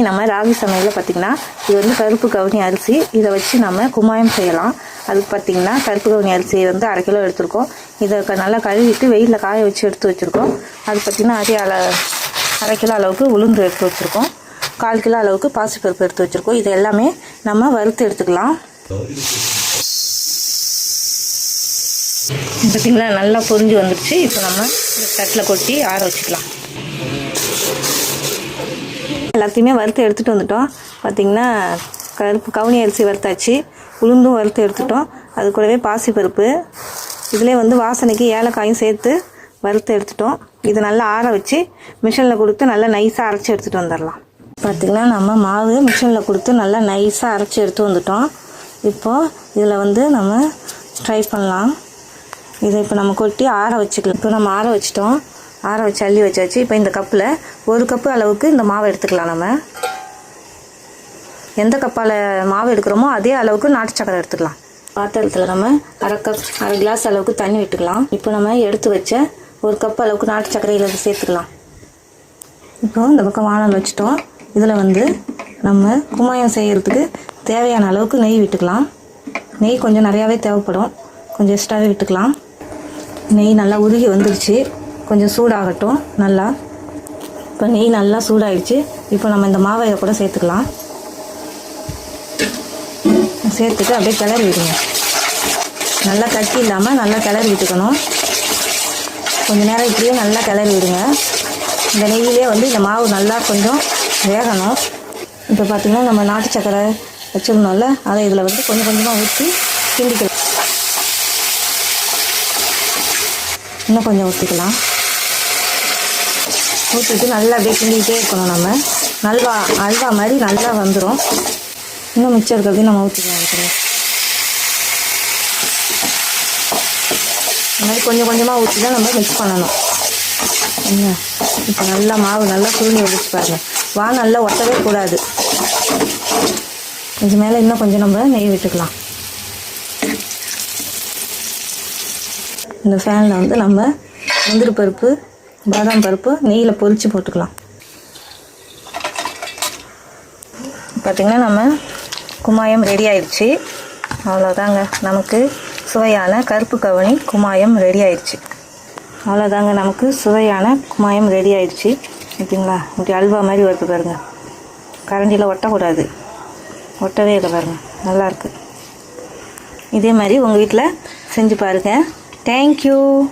நம்ம ராகி சமையலில் பார்த்திங்கன்னா இது வந்து கருப்பு கவுனி அரிசி. இதை வச்சு நம்ம குமாயம் செய்யலாம். அதுக்கு பார்த்திங்கன்னா கருப்பு கவுனி அரிசி வந்து அரை கிலோ எடுத்திருக்கோம். இதை க- நல்லா கழுவிட்டு வெயிலில் காய வச்சு எடுத்து வச்சுருக்கோம். அது பார்த்திங்கன்னா அதே அள அரை கிலோ அளவுக்கு உளுந்து எடுத்து வச்சுருக்கோம். கால் கிலோ அளவுக்கு பாசிப்பருப்பு எடுத்து வச்சுருக்கோம். இது எல்லாமே நம்ம வறுத்து எடுத்துக்கலாம். பார்த்திங்கன்னா நல்லா பொரிஞ்சு வந்துடுச்சு இப்போ நம்ம தட்டில் கொட்டி ஆற வச்சுக்கலாம். எல்லாத்தையுமே வறுத்து எடுத்துகிட்டு வந்துட்டோம். பார்த்திங்கன்னா கருப்பு கவுனி அரிசி வறுத்தாச்சு. உளுந்தும் வறுத்து எடுத்துட்டோம். அது கூடவே பாசிப்பருப்பு. இதிலே வந்து வாசனைக்கு ஏலக்காயும் சேர்த்து வறுத்து எடுத்துட்டோம். இது நல்லா ஆற வச்சு மிஷினில் கொடுத்து நல்லா நைஸாக அரைச்சி எடுத்துகிட்டு வந்துடலாம். பார்த்திங்கன்னா நம்ம மாவு மிஷினில் கொடுத்து நல்லா நைஸாக அரைச்சி எடுத்து வந்துட்டோம். இப்போது இதில் வந்து நம்ம ட்ரை பண்ணலாம். இதை இப்போ நம்ம கொட்டி ஆற வச்சுக்கலாம். இப்போ நம்ம ஆற வச்சிட்டோம். ஆற வச்சு அள்ளி வச்சாச்சு இப்போ இந்த கப்பில் ஒரு கப்பு அளவுக்கு இந்த மாவை எடுத்துக்கலாம் நம்ம. எந்த கப்பால் மாவு எடுக்கிறோமோ அதே அளவுக்கு நாட்டு சக்கரை எடுத்துக்கலாம். பாத்திரத்தில் நம்ம அரை கப் அரை கிளாஸ் அளவுக்கு தண்ணி விட்டுக்கலாம். இப்போ நம்ம எடுத்து வச்ச ஒரு கப் அளவுக்கு நாட்டு சர்க்கரையில் சேர்த்துக்கலாம். இப்போ இந்த பக்கம் வானல் வச்சுட்டோம். இதில் வந்து நம்ம குமாயம் செய்கிறதுக்கு தேவையான அளவுக்கு நெய் விட்டுக்கலாம். நெய் கொஞ்சம் நிறையாவே தேவைப்படும். கொஞ்சம் எக்ஸ்ட்ராவே விட்டுக்கலாம். நெய் நல்லா உருகி வந்துருச்சு. கொஞ்சம் சூடாகட்டும் நல்லா. இப்போ நெய் நல்லா சூடாயிடுச்சு. இப்போ நம்ம இந்த மாவை இதை கூட சேர்த்துக்கலாம். சேர்த்துட்டு அப்படியே கிளறி விடுங்க. நல்லா கட்டி இல்லாமல் நல்லா கிளறி விட்டுக்கணும். கொஞ்சம் நேரம் இப்படியே நல்லா கிளறி விடுங்க. இந்த நெய்யிலே வந்து இந்த மாவு நல்லா கொஞ்சம் வேகணும். இப்போ பார்த்திங்கன்னா நம்ம நாட்டு சக்கரை வச்சுருந்தோம்ல அதை இதில் வந்து கொஞ்சம் கொஞ்சமாக ஊற்றி கிண்டிக்கலாம். இன்னும் கொஞ்சம் ஊற்றிக்கலாம் ஊற்றிட்டு நல்லா அப்படியே கிண்டிக்கிட்டே இருக்கணும் நம்ம. நல்வா அல்வா மாதிரி நல்லா வந்துடும் இன்னும் மிச்சம் இருக்கிறதையும் நம்ம ஊற்றிக்கலாம் இருக்கிறோம் இந்த மாதிரி கொஞ்சம் கொஞ்சமாக ஊற்றி தான் நம்ம மிக்ஸ் பண்ணணும். என்ன? இப்போ நல்லா மாவு நல்லா சுருங்கி வந்துச்சு பாருங்கள் வா நல்லா ஒட்டவே கூடாது. இது மேலே இன்னும் கொஞ்சம் நம்ம நெய் விட்டுக்கலாம். இந்த ஃபேனில் வந்து நம்ம முந்திரி பருப்பு பாதாம் பருப்பு நெய்யில் பொரித்து போட்டுக்கலாம். பார்த்திங்கன்னா நம்ம குமாயம் ரெடி ஆயிடுச்சு அவ்வளோதாங்க நமக்கு சுவையான கருப்பு கவனி குமாயம் ரெடி ஆயிடுச்சு அவ்வளோதாங்க நமக்கு சுவையான குமாயம் ரெடி ஆயிடுச்சு ஓகேங்களா இப்படி அல்வா மாதிரி வருது பாருங்க. கரண்டியில் ஒட்டக்கூடாது. ஒட்டவே இல்லை பாருங்க. நல்லாயிருக்கு இதே மாதிரி உங்கள் வீட்டில் செஞ்சு பாருங்கள் Thank you.